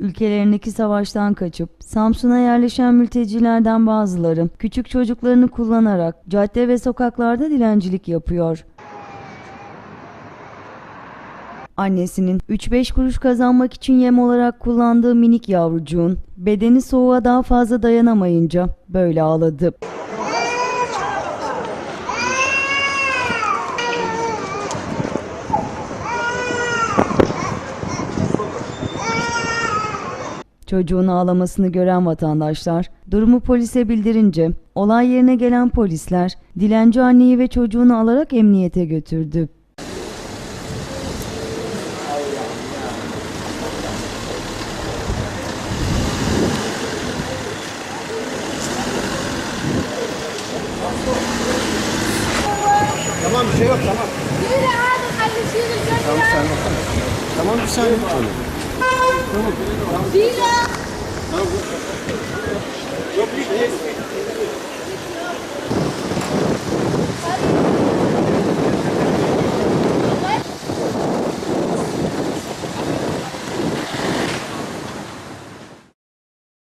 Ülkelerindeki savaştan kaçıp Samsun'a yerleşen mültecilerden bazıları küçük çocuklarını kullanarak cadde ve sokaklarda dilencilik yapıyor. Annesinin 3-5 kuruş kazanmak için yem olarak kullandığı minik yavrucuğun bedeni soğuğa daha fazla dayanamayınca böyle ağladı. Çocuğun ağlamasını gören vatandaşlar durumu polise bildirince olay yerine gelen polisler dilenci anneyi ve çocuğunu alarak emniyete götürdü. Tamam bir şey yok tamam. Tamam sen bakalım. Tamam bir saniye. Tamam. Yürü. Yok bir şey.